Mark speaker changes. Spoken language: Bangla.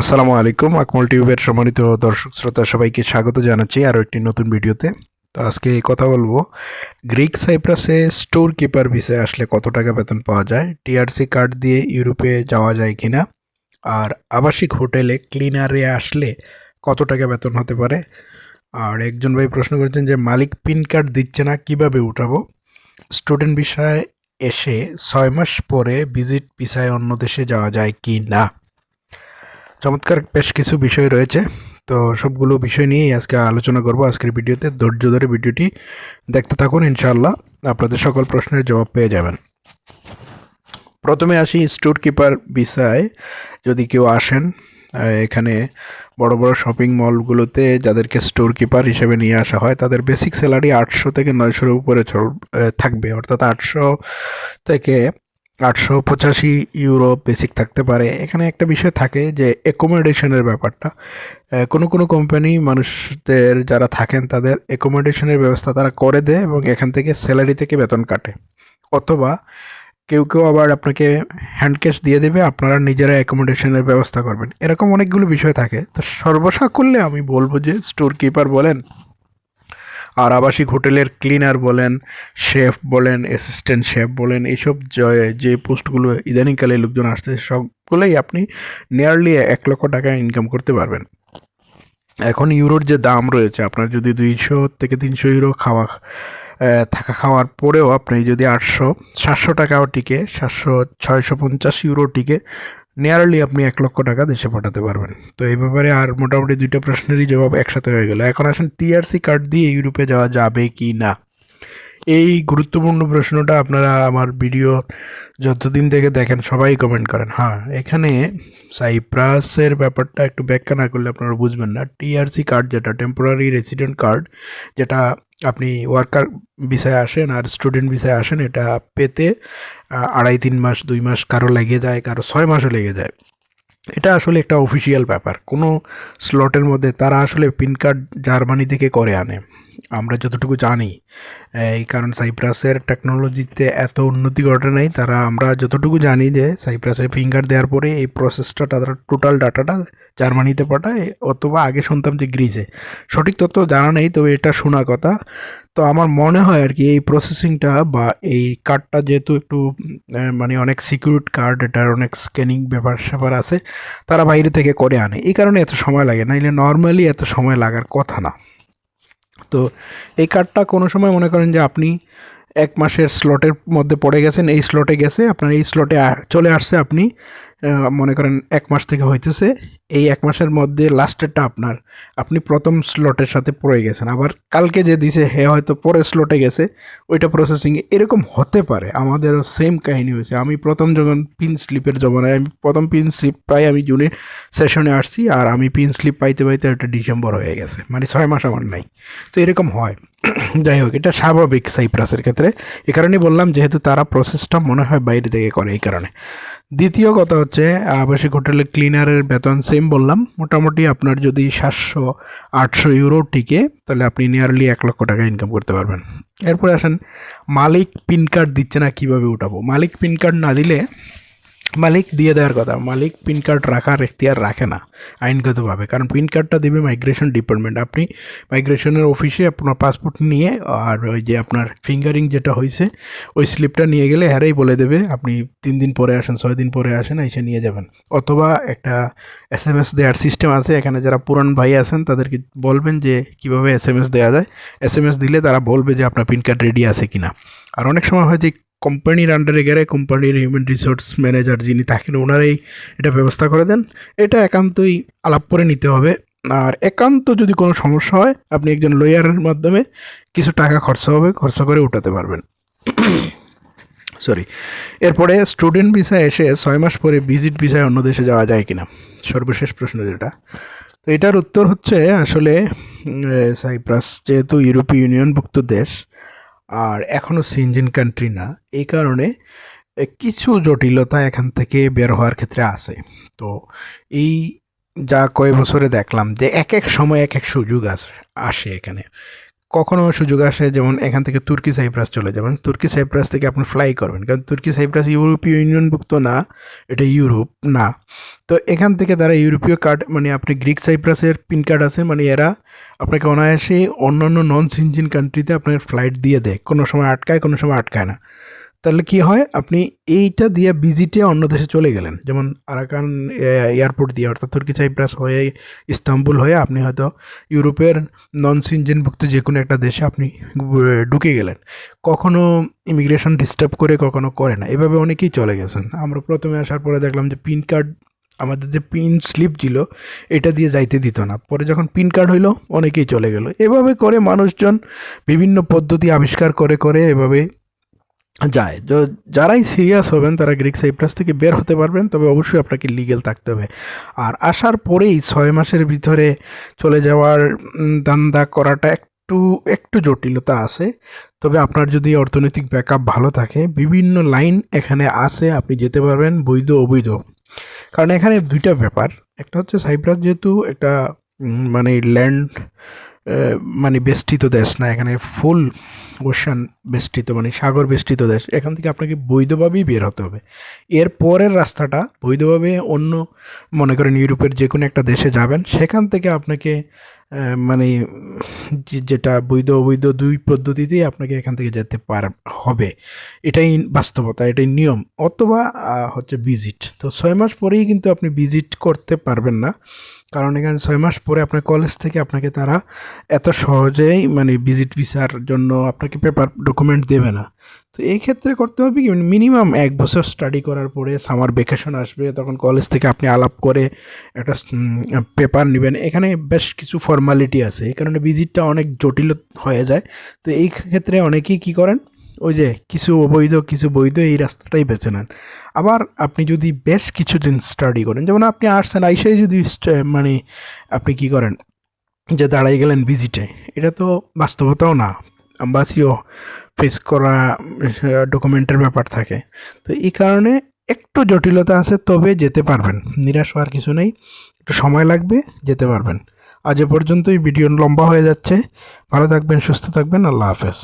Speaker 1: আসসালামু আলাইকুম, আকমল টিউবের সম্মানিত দর্শক শ্রোতা, সবাইকে স্বাগত জানাচ্ছি আরও একটি নতুন ভিডিওতে। তো আজকে কথা বলব, গ্রিক সাইপ্রাসে স্টোর কিপার ভিসায় আসলে কত টাকা বেতন পাওয়া যায় টিআরসি কার্ড দিয়ে ইউরোপে যাওয়া যায় কিনা, আর আবাসিক হোটেলে ক্লিনারে আসলে কত টাকা বেতন হতে পারে? আর একজন ভাই প্রশ্ন করেছেন যে, মালিক পিন কার্ড দিচ্ছে না, কীভাবে উঠাবো? স্টুডেন্ট বিষয়ে এসে ছয় মাস পরে ভিজিট ভিসায় অন্য দেশে যাওয়া যায় কি না চমৎকার বেশ কিছু বিষয় রয়েছে। তো সবগুলো বিষয় নিয়েই আজকে আলোচনা করব আজকের ভিডিওতে। ধৈর্য ধরে ভিডিওটি দেখতে থাকুন, ইনশাআল্লাহ আপনাদের সকল প্রশ্নের জবাব পেয়ে যাবেন। প্রথমে আসি স্টোর কিপার বিষয়। যদি কেউ আসেন এখানে বড় বড় শপিং মলগুলোতে যাদেরকে স্টোর কিপার হিসেবে নিয়ে আসা হয়, তাদের বেসিক স্যালারি আটশো থেকে নয়শোর উপরে চল থাকবে। অর্থাৎ আটশো থেকে আটশো পঁচাশি ইউরো বেসিক থাকতে পারে। এখানে একটা বিষয় থাকে যে অ্যাকোমোডেশনের ব্যাপারটা। কোনো কোনো কোম্পানি মানুষদের যারা থাকেন তাদের অ্যাকোমোডেশনের ব্যবস্থা তারা করে দেয় এবং এখান থেকে স্যালারি থেকে বেতন কাটে। অথবা কেউ কেউ আবার আপনাকে হ্যান্ড ক্যাশ দিয়ে দেবে, আপনারা নিজেরা অ্যাকোমোডেশনের ব্যবস্থা করবেন। এরকম অনেকগুলো বিষয় থাকে। তো সর্বসাকুল্যে আমি বলব যে স্টোর কিপার বলেন আর আবাসিক হোটেলের ক্লিনার বলেন, শেফ বলেন, অ্যাসিস্ট্যান্ট শেফ বলেন, এইসব যে- যে পোস্টগুলো ইদানিংকালে লোকজন আসছে, সবগুলোই আপনি নিয়ারলি এক লক্ষ টাকা ইনকাম করতে পারবেন। এখন ইউরোর যে দাম রয়েছে, আপনার যদি দুইশো থেকে তিনশো ইউরো খাওয়া থাকা খাওয়ার পরেও আপনি যদি আটশো, সাতশো টাকাও টিকে, সাতশো, ছয়শো পঞ্চাশ ইউরো টিকে নিয়ারলি আপনি এক লক্ষ টাকা দেশে পাঠাতে পারবেন। তো এই ব্যাপারে আর মোটামুটি দুইটা প্রশ্নেরই জবাব একসাথে হয়ে গেল। এখন আসেন টিআরসি কার্ড দিয়ে ইউরোপে যাওয়া যাবে কি না? এই গুরুত্বপূর্ণ প্রশ্নটা আপনারা আমার ভিডিও যতদিন থেকে দেখেন সবাই কমেন্ট করেন। হ্যাঁ এখানে সাইপ্রাসের ব্যাপারটা একটু ব্যাখ্যা না করলে আপনারা বুঝবেন না। টিআরসি কার্ড যেটা টেম্পোরারি রেসিডেন্ট কার্ড যেটা আপনি ওয়ার্কার ভিসায় আসেন আর স্টুডেন্ট ভিসায় আসেন, এটা পেতে আড়াই, তিন মাস, দুই মাস কারও লেগে যায়, কারও ছয় মাসও লেগে যায়। এটা আসলে একটা অফিসিয়াল ব্যাপার। কোনো স্লটের মধ্যে তারা আসলে পিন কার্ড জার্মানি থেকে করে আনে। আমরা যতটুকু জানি, এই কারণ সাইপ্রাসের টেকনোলজিতে এত উন্নতি ঘটে নাই, তারা আমরা যতটুকু জানি যে সাইপ্রাসে ফিঙ্গার দেওয়ার পরে এই প্রসেসটা তারা টোটাল ডাটাটা জার্মানিতে পাঠায়, অথবা আগে শুনতাম যে গ্রিসে। সঠিক তথ্য জানা নেই, তবে এটা শোনা কথা। তো আমার মনে হয় আর কি এই প্রসেসিংটা বা এই কার্ডটা যেহেতু একটু মানে অনেক সিকিউরিট কার্ড এটার অনেক স্ক্যানিং ব্যাপার স্যাপার আছে, তারা বাইরে থেকে করে আনে। এই কারণে এত সময় লাগে, নাইলে নর্মালি এত সময় লাগার কথা না। তো এই কার্ডটা কোনো সময় মনে করেন যে আপনি এক মাসের স্লটের মধ্যে পড়ে গেছেন, এই স্লটে গেছে, আপনার এই স্লটে চলে আসছে আপনি মনে করেন এক মাস থেকে হইতেছে, এই এক মাসের মধ্যে লাস্টেরটা আপনার, আপনি প্রথম স্লটের সাথে পড়ে গেছেন। আবার কালকে যে দিছে, হে হয়তো পরের স্লটে গেছে, ওইটা প্রসেসিংয়ে এরকম হতে পারে। আমাদেরও সেম কাহিনী হয়েছে। আমি প্রথম যখন পিন স্লিপের জমানায়, আমি প্রথম পিন স্লিপ পাই, আমি জুনে সেশনে আসছি, আর আমি পিন স্লিপ পাইতে পাইতে ওটা ডিসেম্বর হয়ে গেছে। মানে ছয় মাস আমার নাই। তো এরকম হয়। যাই হোক, এটা স্বাভাবিক সাইপ্রাসের ক্ষেত্রে। এ কারণেই বললাম, যেহেতু তারা প্রসেসটা মনে হয় বাইরে থেকে করে, এই কারণে। দ্বিতীয় কথা হচ্ছে, আবাসিক হোটেলে ক্লিনারের বেতন সেম বললাম। মোটামুটি আপনার যদি সাতশো, আটশো ইউরো টিকে, তাহলে আপনি নিয়ারলি এক লক্ষ টাকা ইনকাম করতে পারবেন। এরপরে আসেন, মালিক পিন কার্ড দিচ্ছে না, কীভাবে উঠাবো? মালিক পিন কার্ড না দিলে মালিক দিয়ে দেওয়ার কথা। মালিক পিন কার্ড রাখার এখতিয়ার রাখে না, আইনগতভাবে। কারণ পিন কার্ডটা দেবে মাইগ্রেশন ডিপার্টমেন্ট আপনি মাইগ্রেশনের অফিসে আপনার পাসপোর্ট নিয়ে আর ওই যে আপনার ফিঙ্গারিং যেটা হয়েছে ওই স্লিপটা নিয়ে গেলে হ্যারেই বলে দেবে, আপনি তিন দিন পরে আসেন, ছয় দিন পরে আসেন, এসে নিয়ে যাবেন। অথবা একটা এস এম এস দেওয়ার সিস্টেম আছে, এখানে যারা পুরান ভাই আছেন, তাদেরকে বলবেন যে কীভাবে এস এম এস দেওয়া যায়। এস এম এস দিলে তারা বলবে যে আপনার পিন কার্ড রেডি আছে কিনা। আর অনেক সময় হয় যে কোম্পানির আন্ডারে গেলে কোম্পানির হিউম্যান রিসোর্স ম্যানেজার যিনি থাকেন, ওনারাই এটা ব্যবস্থা করে দেন। এটা একান্তই আলাপ করে নিতে হবে। আর একান্ত যদি কোনো সমস্যা হয়, আপনি একজন লয়ারের মাধ্যমে কিছু টাকা খরচা হবে, খরচা করে উঠাতে পারবেন। সরি এরপরে স্টুডেন্ট ভিসা এসে ছয় মাস পরে ভিজিট ভিসায় অন্য দেশে যাওয়া যায় কিনা? সর্বশেষ প্রশ্ন যেটা। তো এটার উত্তর হচ্ছে আসলে সাইপ্রাস যেহেতু ইউরোপীয় ইউনিয়নভুক্ত দেশ আর এখনও সিনজিন কান্ট্রি না, এই কারণে কিছু জটিলতা এখান থেকে বের হওয়ার ক্ষেত্রে আছে। তো এই যা কয়েক বছরে দেখলাম যে এক এক সময় এক এক সুযোগ আসে আসে এখানে। কখনো সুযোগ আসে যেমন এখান থেকে তুর্কি সাইপ্রাস চলে যাবেন। তুর্কি সাইপ্রাস থেকে আপনি ফ্লাই করবেন। কারণ তুর্কি সাইপ্রাস ইউরোপীয় ইউনিয়নভুক্ত না, এটা ইউরোপ না। তো এখান থেকে তারা ইউরোপীয় কার্ড মানে আপনি গ্রিক সাইপ্রাসের পিন কার্ড আছে মানে এরা আপনাকে অনায়াসে অন্যান্য নন সিনজিন কান্ট্রিতে আপনার ফ্লাইট দিয়ে দেয়। কোনো সময় আটকায়, কোনো সময় আটকায় না। তাহলে কি হয়? আপনি এইটা দিয়ে ভিজিটে অন্য দেশে চলে গেলেন। যেমন আরাকান এয়ারপোর্ট দিয়ে। অর্থাৎ তুর্কি, সাইপ্রাস হয়ে, ইস্তাম্বুল হয়ে আপনি হয়তো ইউরোপের নন সিনজেনভুক্ত যে কোনো একটা দেশে আপনি ঢুকে গেলেন। কখনো ইমিগ্রেশন ডিস্টার্ব করে কখনো করে না। এভাবে অনেকেই চলে গেছেন। আমরা প্রথমে আসার পরে দেখলাম যে পিন কার্ড, আমাদের যে পিন স্লিপ ছিল, এটা দিয়ে যাইতে দিত না। পরে যখন পিন কার্ড হইল, অনেকেই চলে গেল। এভাবে করে মানুষজন বিভিন্ন পদ্ধতি আবিষ্কার করে করে এভাবে যায়। য- যারাই সিরিয়াস হবেন, তারা গ্রিক সাইপ্রাস থেকে বের হতে পারবেন, তবে অবশ্যই আপনাকে লিগেল থাকতে হবে। আর আসার পরেই ছয় মাসের ভিতরে চলে যাওয়ার দান্দা করাটা একটু একটু জটিলতা আছে। তবে আপনার যদি অর্থনৈতিক ব্যাকআপ ভালো থাকে, বিভিন্ন লাইন এখানে আছে, আপনি যেতে পারবেন বৈধ, অবৈধ। কারণ এখানে দুইটা ব্যাপার। একটা হচ্ছে সাইপ্রাস যেহেতু, একটা মানে ল্যান্ড মানে বেষ্টিত দেশ না, এখানে ফুল ওশান বেষ্টিত মানে সাগর বেষ্টিত দেশ, এখান থেকে আপনাকে বৈধভাবেই বের হতে হবে। এর পরের রাস্তাটা বৈধভাবে অন্য, মনে করেন ইউরোপের যে কোনো একটা দেশে যাবেন, সেখান থেকে আপনাকে মানে যেটা বৈধ অবৈধ দুই পদ্ধতিতেই আপনাকে এখান থেকে যেতে পার, হবে। এটাই বাস্তবতা, এটাই নিয়ম, অথবা হচ্ছে ভিজিট। তো ছয় মাস পরেই কিন্তু আপনি ভিজিট করতে পারবেন না। কারণ এখানে ছয় মাস পরে আপনার কলেজ থেকে আপনাকে তারা এত সহজেই মানে ভিজিট ভিসার জন্য আপনাকে পেপার ডকুমেন্ট দেবে না। তো এই ক্ষেত্রে করতে হবে কি মিনিমাম এক বছর স্টাডি করার পরে সামার ভ্যাকেশন আসবে, তখন কলেজ থেকে আপনি আলাপ করে একটা পেপার নেবেন। এখানে বেশ কিছু ফর্মালিটি আছে, এই কারণে ভিজিটটা অনেক জটিল হয়ে যায়। তো এই ক্ষেত্রে অনেকেই কী করেন, ওই যে কিছু অবৈধ, কিছু বৈধ এই রাস্তাটাই বেছে নেন। আবার আপনি যদি বেশ কিছুদিন স্টাডি করেন, যেমন আপনি আসছেন আইসাই যদি মানে আপনি কি করেন, যে দাঁড়াই গেলেন ভিজিটে এটা তো বাস্তবতাও না, আম্বাসিও ফেস করা ডকুমেন্টের ব্যাপার থাকে। তো এই কারণে একটু জটিলতা আছে, তবে যেতে পারবেন, নিরাশ হওয়ার কিছু নেই, একটু সময় লাগবে, যেতে পারবেন। আজ এ পর্যন্তই, ভিডিও লম্বা হয়ে যাচ্ছে, ভালো থাকবেন, সুস্থ থাকবেন, আল্লাহ হাফেজ।